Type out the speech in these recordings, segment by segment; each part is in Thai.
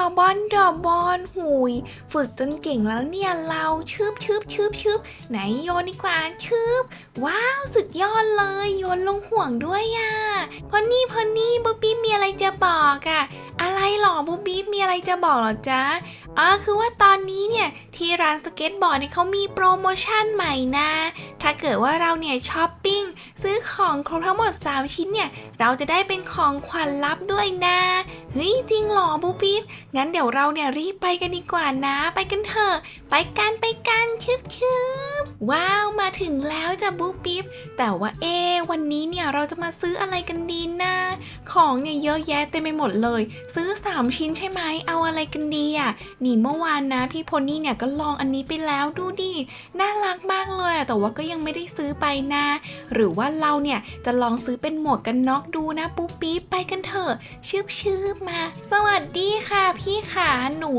อบอลดอบอลหุยฝึกจนเก่งแล้วเนี่ยเราชืบชืบชืบชืบไหนโยนดีกว่าชืบว้าวสุดยอดเลย โยนลงห่วงด้วยอะพอนี่พอนี่บ๊อบบี้มีอะไรจะบอกอะอะไรหรอบูบี้มีอะไรจะบอกหรอจ๊ะอ๋อคือว่าตอนนี้เนี่ยที่ร้านสเก็ตบอร์ดเนี่ยเขามีโปรโมชั่นใหม่นะ ถ้าเกิดว่าเราเนี่ยช้อปปิ้งซื้อของครบทั้งหมด 3 ชิ้นเนี่ย เราจะได้เป็นของขวัญลับด้วยนะเฮ้ยจริงหรอบูบี้งั้นเดี๋ยวเราเนี่ยรีบไปกันดีกว่านะ ไปกันเถอะ ไปกันไปกันชึบชึบ ว้าวมาถึงแล้วจ้ะบูบี้แต่ว่าเอวันนี้เนี่ยเราจะมาซื้ออะไรกันดีนะของเนี่ยเยอะแยะเต็มไปหมดเลย ซื้อ 3 ชิ้นใช่ไหมเอาอะไรกันดีอะนี่เมื่อวานนะพี่โพนี่เนี่ยก็ลองอันนี้ไปแล้วดูดิน่ารักมากเลยอะแต่ว่าก็ยังไม่ได้ซื้อไปนะ หรือว่าเราเนี่ยจะลองซื้อเป็นหมวกกันน็อกดูนะปุ๊บปิ๊บไปกันเถอะชืบชืบมา สวัสดีค่ะ พี่ขาหนู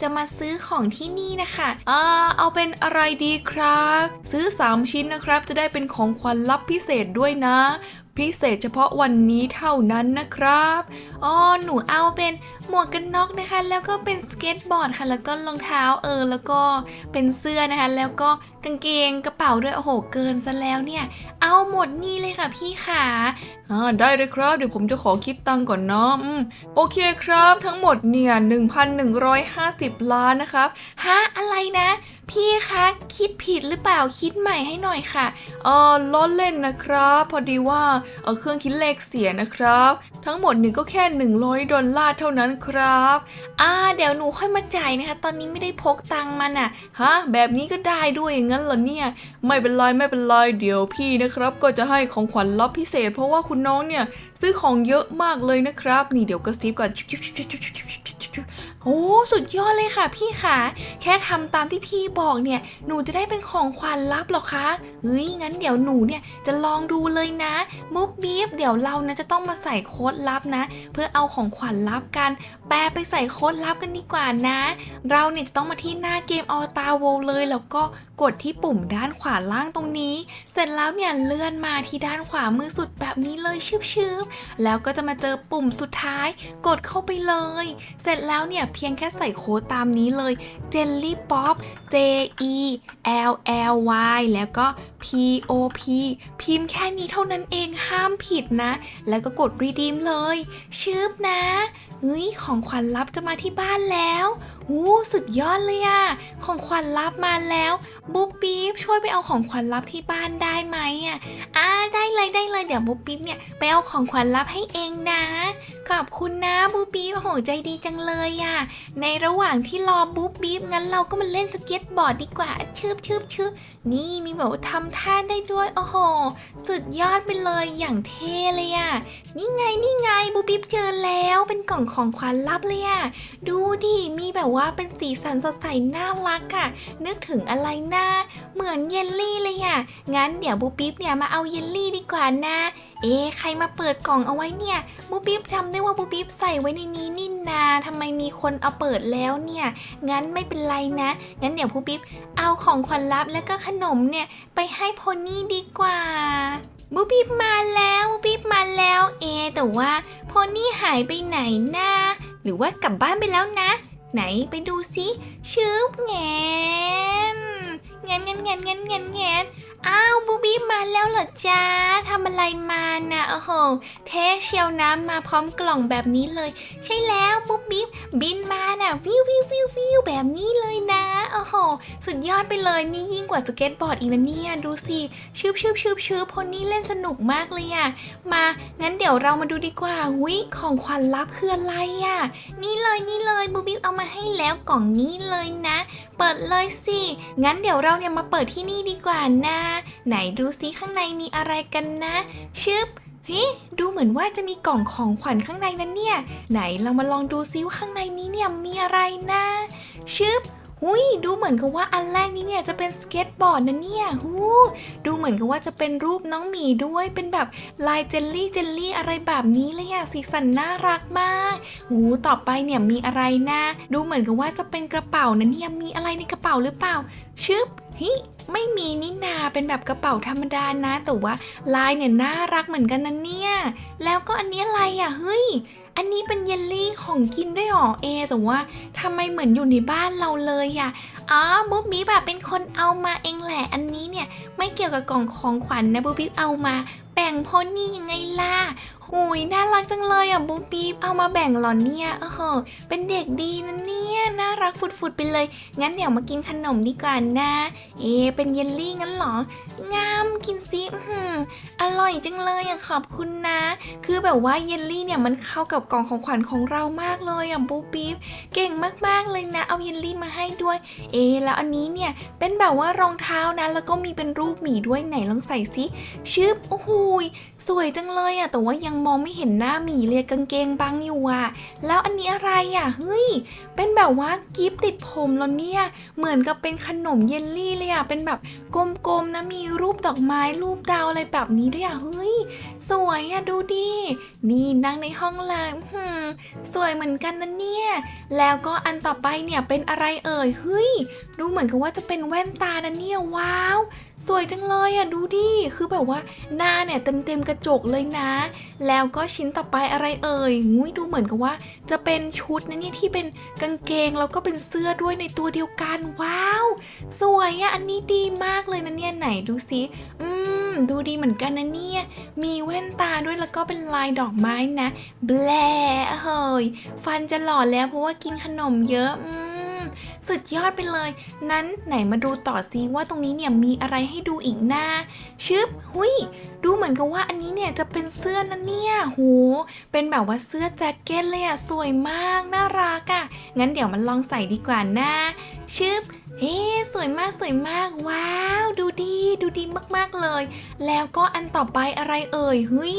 จะมาซื้อของที่นี่นะคะเอ่าเอาเป็นอะไรดีครับซื้อ 3 ชิ้นนะครับ จะได้เป็นของขวัญลับพิเศษด้วยนะ พิเศษเฉพาะวันนี้เท่านั้นนะครับ อ๋อ หนูเอาเป็น หมวกกันน็อกนะคะ แล้วก็เป็นสเก็ตบอร์ดค่ะ แล้วก็รองเท้าเออ แล้วก็เป็นเสื้อนะคะ แล้วก็กางเกงกระเป๋าด้วย โอ้โห เกินซะแล้วเนี่ย เอาหมดนี่เลยค่ะพี่ขาอ่าได้เลยครับ เดี๋ยวผมจะขอคิดตังค์ก่อนเนาะอืมโอเคครับ ทั้งหมดเนี่ย1,150 ล้านนะครับฮะอะไรนะ พี่คะคิดผิดหรือเปล่าคิดใหม่ให้หน่อยค่ะเออล้อเล่นนะครับ พอดีว่าเออเครื่องคิดเลขเสียนะครับ ทั้งหมดเนี่ยก็แค่ 100 ดอลลาร์เท่านั้นครับ อ่า เดี๋ยวหนูค่อยมาจ่ายนะคะ ตอนนี้ไม่ได้พกตังมันอะ ฮะ แบบนี้ก็ได้ด้วยอย่างนั้นเหรอเนี่ย ไม่เป็นไรไม่เป็นไรเดี๋ยวพี่นะครับ ก็จะให้ของขวัญลับพิเศษ เพราะว่าคุณน้องเนี่ย ซื้อของเยอะมากเลยนะครับ นี่เดี๋ยวกระซิบก่อนโอ้สุดยอดเลยค่ะพี่ขาแค่ทำตามที่พี่บอกเนี่ย หนูจะได้เป็นของขวัญลับหรอคะเฮ้ยงั้นเดี๋ยวหนูเนี่ยจะลองดูเลยนะมุบบีบเดี๋ยวเรานะจะต้องมาใส่โค้ดลับนะ เพื่อเอาของขวัญลับกัน แปลไปใส่โค้ดลับกันดีกว่านะ เราเนี่ยจะต้องมาที่หน้าเกมออตาโวเลยแล้วก็กดที่ปุ่มด้านขวาล่างตรงนี้ เสร็จแล้วเนี่ยเลื่อนมาที่ด้านขวามือสุดแบบนี้เลยชืบแล้วก็จะมาเจอปุ่มสุดท้าย กดเข้าไปเลย เสร็จแล้วเนี่ยเพียงแค่ใส่โค้ดตามนี้เลย Jelly Pop J E L L Y แล้วก็ P O P พิมพ์แค่นี้เท่านั้นเองห้ามผิดนะ แล้วก็กด redeem เลย ชืบนะเฮ้ยของขวัญลับจะมาที่บ้านแล้วอู้สุดยอดเลยอะของขวัญลับมาแล้ว บุ๊บปิ๊บช่วยไปเอาของขวัญลับที่บ้านได้ไหมอะอ่าได้เลยได้เลยเดี๋ยวบุ๊บปิ๊บเนี่ยไปเอาของขวัญลับให้เองนะ ขอบคุณนะบุ๊บปิ๊บโอโหใจดีจังเลยอะในระหว่างที่รอบุ๊บปิ๊บงั้นเราก็มาเล่นสเก็ตบอร์ดดีกว่าชืบชืบชืบนี่มีแบบว่าทำท่าได้ด้วย โอ้โห สุดยอดไปเลยอย่างเท่เลยอะนี่ไงนี่ไง บุ๊บปิ๊บเจอแล้วเป็นกล่องของขวัญลับเลยอะดูดิมีแบบว่าเป็นสีสันสดใสน่ารักอะนึกถึงอะไรนะเหมือนเยลลี่เลยอะงั้นเดี๋ยวบุ๊บปิ๊บเนี่ยมาเอาเยลลี่ดีกว่านะ เอ๊ใครมาเปิดกล่องเอาไว้เนี่ยบูปิ๊บจำได้ว่าบูปิ๊บใส่ไว้ในนี้นี่นาทำไมมีคนเอาเปิดแล้วเนี่ย งั้นไม่เป็นไรนะ งั้นเดี๋ยวบูปิ๊บเอาของขวัญลับแล้วก็ขนมเนี่ยไปให้โพนี่ดีกว่า บูบิบมาแล้วบูบิบมาแล้วเอ แต่ว่าโพนี่หายไปไหนนะหรือว่ากลับบ้านไปแล้วนะ ไหนไปดูซิชึบแง งนแงนแงนแงนงนงนอ้าวบูบี้มาแล้วเหรอจ้าทำอะไรมานะโอ้โหเทเชียวน้ำมาพร้อมกล่องแบบนี้เลย ใช่แล้วบูบี้บินมาน่ะวิววิววิววิวแบบนี้เลยนะโอ้โหสุดยอดไปเลยนี่ยิ่งกว่าสเก็ตบอร์ดอีกนะเนี่ยดูสิชืบชืบชืบชืบพอนี่เล่นสนุกมากเลยอะมางั้นเดี๋ยวเรามาดูดีกว่าวิของขวัญลับคืออะไรอะนี่เลยนี่เลยบูบี้เอามาให้แล้วกล่องนี้เลยนะ เปิดเลยสิงั้นเดี๋ยวเราเนี่ยมาเปิดที่นี่ดีกว่านะ ไหนดูซิข้างในมีอะไรกันนะ ชึบเฮ้ดูเหมือนว่าจะมีกล่องของขวัญข้างในนั้นเนี่ย ไหนเรามาลองดูซิว่าข้างในนี้เนี่ยมีอะไรนะ ชึบหุยดูเหมือนกับว่าอันแรกนี้เนี่ยจะเป็นสเก็ตบอร์ดนะเนี่ยหูดูเหมือนกับว่าจะเป็นรูปน้องหมีด้วยเป็นแบบลายเจลลี่เจลลี่อะไรแบบนี้เลยอะสีสันน่ารักมากหูต่อไปเนี่ยมีอะไรนะ ดูเหมือนกับว่าจะเป็นกระเป๋านะเนี่ยมีอะไรในกระเป๋าหรือเปล่า ชึบ ฮ้ไม่มีนี่นาเป็นแบบกระเป๋าธรรมดานะ แต่ว่าลายเนี่ยน่ารักเหมือนกันนะเนี่ย แล้วก็อันนี้อะไรอะ่ะเฮ้ย อันนี้เป็นเยลลี่ของกินด้วยหรอเอ แต่ว่าทำไมเหมือนอยู่ในบ้านเราเลยอะอ๋อบุ๊บบี้แบบเป็นคนเอามาเองแหละ อันนี้เนี่ยไม่เกี่ยวกับกล่องของขวัญนะบุ๊บบี้เอามาแบ่งพอนี่ยังไงล่ะ หุยน่ารักจังเลยอะบุ๊บบี้เอามาแบ่งหรอเนี่ยเออเหเป็นเด็กดีนะเนี่ยน่ารักฟุดๆไปเลย งั้นเดี๋ยวมากินขนมดีกว่านะ เอ เป็นเยลลี่งั้นเหรองามกินซิอื้อหืออร่อยจังเลยอะขอบคุณนะ คือแบบว่าเยลลี่เนี่ยมันเข้ากับกล่องของขวัญของเรามากเลยอะบุ๊บบี้เก่งมากๆเลยนะ เอาเยลลี่มาให้ด้วย เอ แล้วอันนี้เนี่ยเป็นแบบว่ารองเท้านะ แล้วก็มีเป็นรูปหมีด้วยไหนลองใส่ซิชึบโอ้โหยสวยจังเลยอะแต่ว่ายังมองไม่เห็นหน้าหมีเลยกางเกงบังอยู่อะแล้วอันนี้อะไรอะเฮ้ย เป็นแบบว่ากิฟต์ติดผมแล้วเนี่ย เหมือนกับเป็นขนมเยลลี่เลยอะเป็นแบบกลมๆนะมีรูปดอกไม้รูปดาวอะไรแบบนี้ด้วยอะเฮ้ย สวยอะดูดิ นี่นั่งในห้องเลยอื้อหือสวยเหมือนกันนะเนี่ย แล้วก็อันต่อไปเนี่ยเป็นอะไรเอ่ยเฮ้ย ดูเหมือนกับว่าจะเป็นแว่นตานะเนี่ยว้าวสวยจังเลยอะดูดิ คือแบบว่าหน้าเนี่ยเต็มเต็มๆกระจกเลยนะ แแล้วก็ชิ้นต่อไปอะไรเอ่ยงุ้ยดูเหมือนกับว่า จะเป็นชุดนะเนี่ยที่เป็นกางเกงแล้วก็เป็นเสื้อด้วยในตัวเดียวกันว้าว สวยอะอันนี้ดีมากเลยนะเนี่ยไหนดูสิอืมดูดีเหมือนกันนะเนี่ย มีแว่นตาด้วยแล้วก็เป็นลายดอกไม้นะแบลเฮ้ยฟันจะหล่อแล้วเพราะว่ากินขนมเยอะอืมสุดยอดไปเลย นั้นไหนมาดูต่อซิว่าตรงนี้เนี่ยมีอะไรให้ดูอีกหน้า ชึบ หุย ดูเหมือนกับว่าอันนี้เนี่ยจะเป็นเสื้อนะเนี่ยโหเป็นแบบว่าเสื้อแจ็คเก็ตเลยอะสวยมาก น่ารักอะงั้นเดี๋ยวมันลองใส่ดีกว่านะชึบ เฮ้สวยมากสวยมาก ว้าว ดูดีดูดีมากๆเลย แล้วก็อันต่อไปอะไรเอ่ยเฮ้ย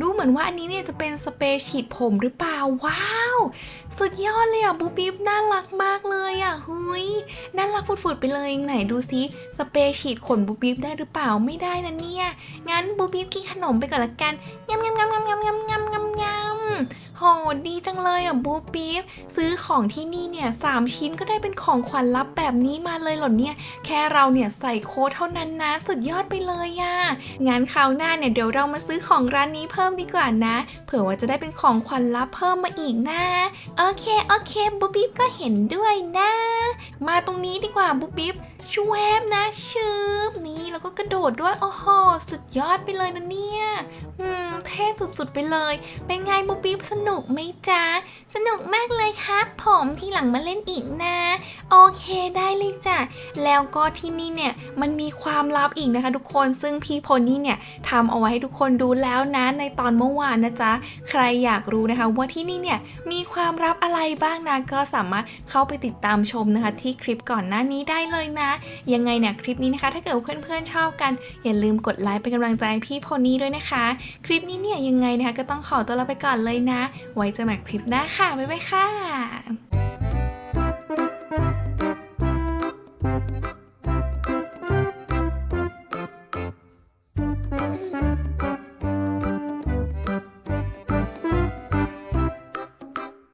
ดูเหมือนว่าอันนี้เนี่ยจะเป็นสเปรย์ฉีดผมหรือเปล่าว้าว สุดยอดเลยอะบูบิบน่ารักมากเลยอะเฮ้ยน่ารักฟุดๆไปเลยไหนดูซิสเปรย์ฉีดขนบูบิบได้หรือเปล่าไม่ได้นะเนี่ยงั้นบูบิบกินขนมไปก่อนละกันงำงำงำงำงำงำงำ โหดีจังเลยอะบูบีบซื้อของที่นี่เนี่ยสามชิ้นก็ได้เป็นของขวัญลับแบบนี้มาเลยเหรอเนี่ย แค่เราเนี่ยใส่โค้ดเท่านั้นนะ สุดยอดไปเลยอะงั้นคราวหน้าเนี่ยเดี๋ยวเรามาซื้อของร้านนี้เพิ่มดีกว่านะ เผื่อว่าจะได้เป็นของขวัญลับเพิ่มมาอีกนะโอเคโอเคบูบิบก็เห็นด้วยนะ มาตรงนี้ดีกว่าบูบิบชวบนะชืบนี่แล้วก็กระโดดด้วยโอ้โหสุดยอดไปเลยนะเนี่ย อืมเท่สุดๆไปเลย เป็นไงบูบิบสนุกไหมจ๊ะ สนุกมากเลยครับผมที่หลังมาเล่นอีกนะ โอเคได้เลยจ้ะ แล้วก็ที่นี่เนี่ยมันมีความลับอีกนะคะ ทุกคน ซึ่งพี่โพนี่เนี่ยทำเอาไว้ให้ทุกคนดูแล้วนะในตอนเมื่อวานนะจ๊ะ ใครอยากรู้นะคะ ว่าที่นี่เนี่ยมีความลับอะไรบ้างนะก็สามารถเข้าไปติดตามชมนะคะ ที่คลิปก่อนหน้านี้ได้เลยนะ ยังไงเนี่ยคลิปนี้นะคะ ถ้าเกิดเพื่อนๆชอบกัน อย่าลืมกดไลค์เป็นกำลังใจพี่โพนี่ด้วยนะคะคลิปนี้เนี่ยยังไงนะคะก็ต้องขอตัวลาไปก่อนเลยนะ ไว้เจอกันใหม่คลิปหน้าค่ะ บ๊ายบายค่ะ